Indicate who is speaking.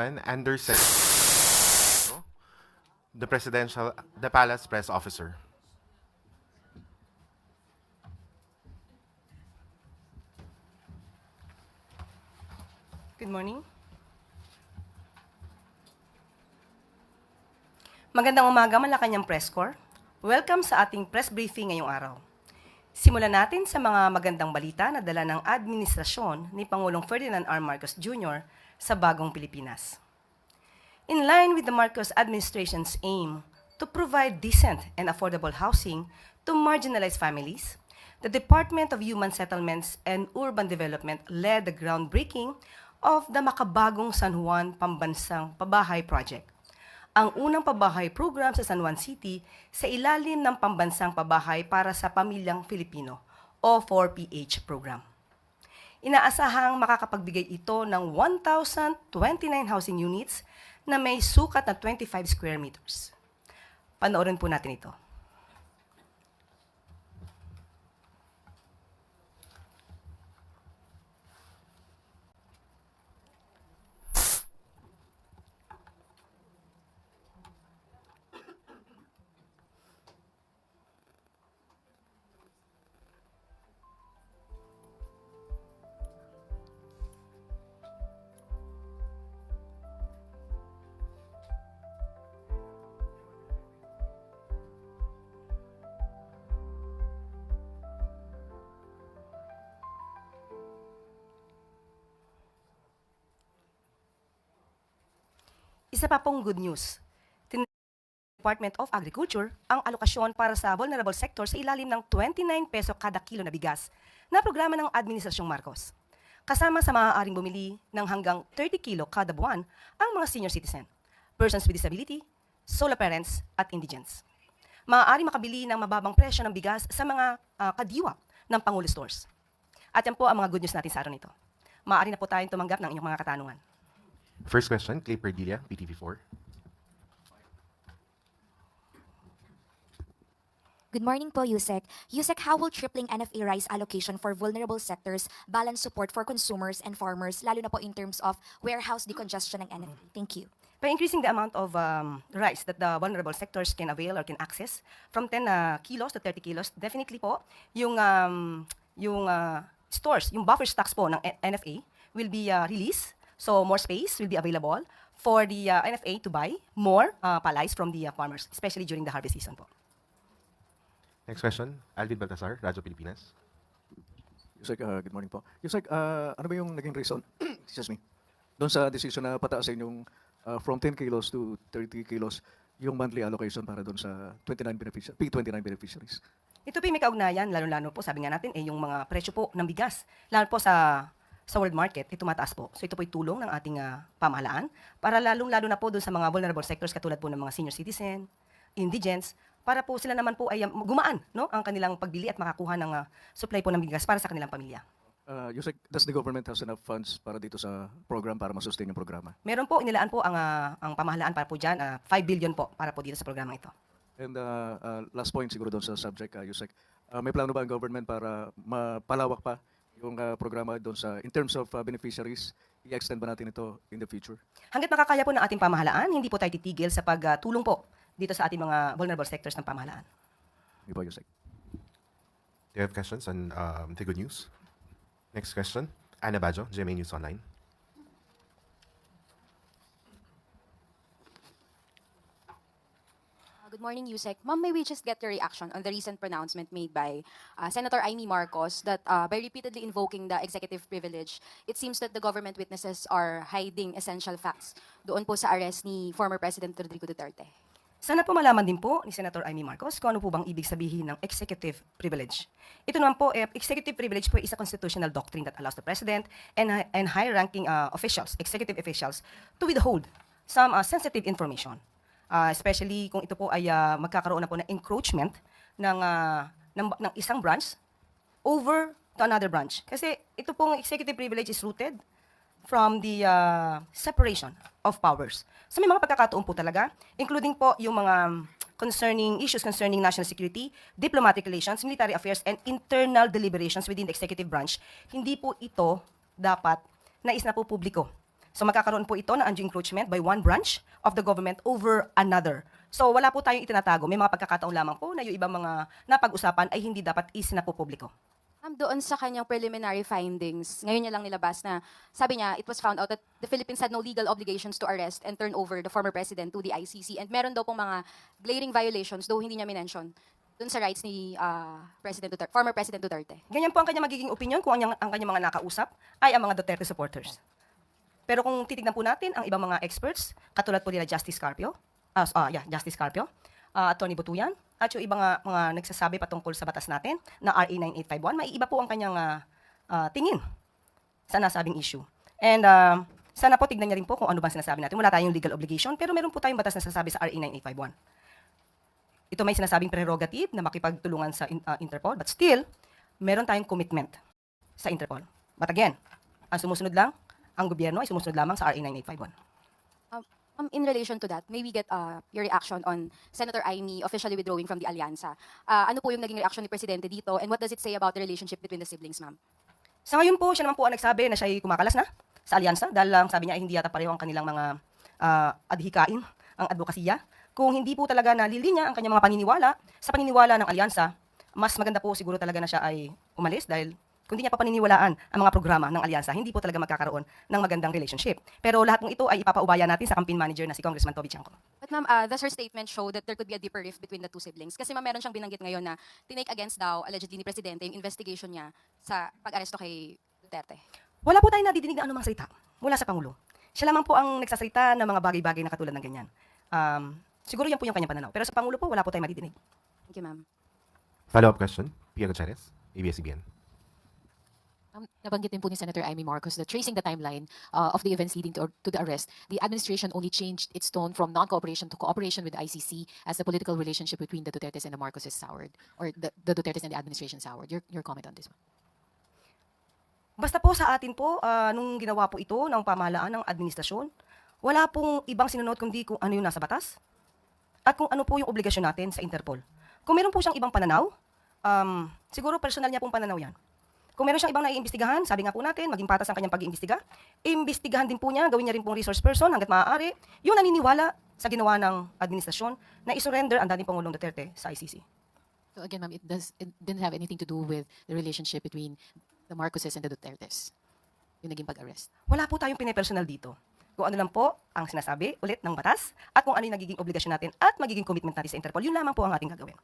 Speaker 1: Anderson, the presidential, the palace press officer.
Speaker 2: Good morning. Magandang umaga, Malacanang Press Corps. Welcome sa ating press briefing ngayong araw. Simulan natin sa mga magandang balita na dala ng administrasyon ni Pangulong Ferdinand R. Marcos Jr. sa bagong Pilipinas. In line with the Marcos administration's aim to provide decent and affordable housing to marginalized families, the Department of Human Settlements and Urban Development led the groundbreaking of the Makabagong San Juan Pambansang Pabahay Project, ang unang pabahay program sa San Juan City sa ilalim ng Pambansang Pabahay para sa Pamilyang Filipino o 4PH program. Inaasahang makakapagbigay ito ng 1,029 housing units na may sukat na 25 square meters. Panoorin po natin ito. Isa pa pong good news. Department of Agriculture ang alokasyon para sa vulnerable sector sa ilalim ng 29 peso kada kilo na bigas na programa ng Administrasyong Marcos. Kasama sa maaaring bumili ng hanggang 30 kilo kada buwan ang mga senior citizen, persons with disability, solo parents, at indigents. Maaari makabili ng mababang presyo ng bigas sa mga ah, kadiwa ng Pangulo Stores. At yan po ang mga good news natin sa araw nito. Maaari na po tayong tumanggap ng inyong mga katanungan.
Speaker 1: First question, Clay Perdilla, PTV4.
Speaker 3: Good morning po, Yusek. Yusek, how will tripling NFA rice allocation for vulnerable sectors balance support for consumers and farmers, lalo na po in terms of warehouse decongestion ng NFA? Thank you.
Speaker 2: by increasing the amount of um, rice that the vulnerable sectors can avail or can access from 10 uh, kilos to 30 kilos, definitely po, yung, um, yung uh, stores, yung buffer stocks po ng NFA will be uh, released. So more space will be available for the uh, NFA to buy more uh, palays from the uh, farmers, especially during the harvest season po.
Speaker 1: Next question, Alvin Baltasar, Radyo Pilipinas.
Speaker 4: Yusek, uh, good morning po. Yusek, uh, ano ba yung naging reason, excuse me, doon sa decision na pataasin yung uh, from 10 kilos to 30 kilos yung monthly allocation para doon sa 29 beneficiaries, P29 beneficiaries?
Speaker 2: Ito po yung may kaugnayan, lalo-lalo po, sabi nga natin, eh, yung mga presyo po ng bigas. Lalo po sa sa world market, ito mataas po. So ito po yung tulong ng ating ah, pamahalaan para lalong-lalo na po doon sa mga vulnerable sectors katulad po ng mga senior citizen, indigents, para po sila naman po ay um, gumaan no, ang kanilang pagbili at makakuha ng ah, supply po ng bigas para sa kanilang pamilya.
Speaker 4: Uh, Yusek, does the government has enough funds para dito sa program para masustain yung programa?
Speaker 2: Meron po, inilaan po ang, ah, ang pamahalaan para po dyan, ah, 5 billion po para po dito sa programang ito.
Speaker 4: And uh, uh, last point siguro doon sa subject, uh, Yusek, uh, may plano ba ang government para mapalawak pa yung uh, programa doon sa, in terms of uh, beneficiaries, i-extend ba natin ito in the future?
Speaker 2: Hanggat makakaya po ng ating pamahalaan, hindi po tayo titigil sa pagtulong po dito sa ating mga vulnerable sectors ng pamahalaan.
Speaker 4: Hindi po, Yusek.
Speaker 1: Do you have questions on um, the good news? Next question, Ana Bajo, GMA News Online.
Speaker 5: Good morning, Yusek. Ma'am, may we just get your reaction on the recent pronouncement made by uh, Senator Amy Marcos that uh, by repeatedly invoking the executive privilege, it seems that the government witnesses are hiding essential facts doon po sa arrest ni former President Rodrigo Duterte.
Speaker 2: Sana po malaman din po ni Senator Amy Marcos kung ano po bang ibig sabihin ng executive privilege. Ito naman po, eh, executive privilege po is a constitutional doctrine that allows the President and, hi- and high-ranking uh, officials, executive officials, to withhold some uh, sensitive information. Uh, especially kung ito po ay uh, magkakaroon na po ng encroachment ng, uh, ng, ng isang branch over to another branch. Kasi ito pong executive privilege is rooted from the uh, separation of powers. So may mga pagkakataon po talaga, including po yung mga concerning issues concerning national security, diplomatic relations, military affairs, and internal deliberations within the executive branch. Hindi po ito dapat nais na po publiko So magkakaroon po ito ng undue encroachment by one branch of the government over another. So wala po tayong itinatago. May mga pagkakataon lamang po na yung ibang mga napag-usapan ay hindi dapat isinapopubliko.
Speaker 5: Ma'am, doon sa kanyang preliminary findings, ngayon niya lang nilabas na sabi niya, it was found out that the Philippines had no legal obligations to arrest and turn over the former president to the ICC. And meron daw pong mga glaring violations, though hindi niya minention, doon sa rights ni ah, President Duterte, former President Duterte.
Speaker 2: Ganyan po ang kanyang magiging opinion kung ang, ang kanyang mga nakausap ay ang mga Duterte supporters. Pero kung titignan po natin ang ibang mga experts, katulad po nila Justice Carpio, ah, s- ah, yeah, Justice Carpio, ah, Attorney Butuyan, at yung ibang mga, nagsasabi patungkol sa batas natin na RA 9851, may iba po ang kanyang ah, ah, tingin sa nasabing issue. And ah, sana po tignan niya rin po kung ano ba ang sinasabi natin. Wala tayong legal obligation, pero meron po tayong batas na sasabi sa RA 9851. Ito may sinasabing prerogative na makipagtulungan sa ah, Interpol, but still, meron tayong commitment sa Interpol. But again, ang sumusunod lang, ang gobyerno ay sumusunod lamang sa RA 9851.
Speaker 5: Um, um, in relation to that, may we get uh, your reaction on Senator Amy officially withdrawing from the Allianza? Uh, ano po yung naging reaction ni Presidente dito and what does it say about the relationship between the siblings, ma'am?
Speaker 2: Sa ngayon po, siya naman po ang nagsabi na siya ay kumakalas na sa alyansa dahil lang sabi niya ay hindi yata pareho ang kanilang mga ah, adhikain, ang advokasya. Kung hindi po talaga nalilinya ang kanyang mga paniniwala, sa paniniwala ng alyansa, mas maganda po siguro talaga na siya ay umalis dahil kung hindi niya pa paniniwalaan ang mga programa ng alyansa, hindi po talaga magkakaroon ng magandang relationship. Pero lahat ng ito ay ipapaubaya natin sa campaign manager na si Congressman Toby Chanco.
Speaker 5: But ma'am, uh, does her statement show that there could be a deeper rift between the two siblings? Kasi ma'am, meron siyang binanggit ngayon na tinake against daw, allegedly ni Presidente, yung investigation niya sa pag-aresto kay Duterte.
Speaker 2: Wala po tayong nadidinig na anumang salita mula sa Pangulo. Siya lamang po ang nagsasalita ng mga bagay-bagay na katulad ng ganyan. Um, siguro yan po yung kanyang pananaw. Pero sa Pangulo po, wala po tayong madidinig.
Speaker 5: Thank you, ma'am.
Speaker 1: Follow-up question, Pia Gutierrez, ABS-CBN.
Speaker 6: Nabanggit din po ni Senator Amy Marcos that tracing the timeline uh, of the events leading to, to the arrest, the administration only changed its tone from non-cooperation to cooperation with the ICC as the political relationship between the Dutertes and the Marcoses soured, or the, the Dutertes and the administration soured. Your, your comment on this one?
Speaker 2: Basta po sa atin po, ah, nung ginawa po ito ng pamahalaan ng administrasyon, wala pong ibang sinunod kundi kung ano yung nasa batas at kung ano po yung obligasyon natin sa Interpol. Kung meron po siyang ibang pananaw, um, siguro personal niya pong pananaw yan. Kung meron siyang ibang naiimbestigahan, sabi nga po natin, maging patas ang kanyang pag-iimbestiga, imbestigahan din po niya, gawin niya rin pong resource person hanggat maaari, yung naniniwala sa ginawa ng administrasyon na isurrender ang dating Pangulong Duterte sa ICC.
Speaker 6: So again, ma'am, it, does, it didn't have anything to do with the relationship between the Marcoses and the Dutertes, yung naging pag-arrest.
Speaker 2: Wala po tayong pinipersonal dito. Kung ano lang po ang sinasabi ulit ng batas at kung ano yung nagiging obligasyon natin at magiging commitment natin sa Interpol, yun lamang po ang ating gagawin.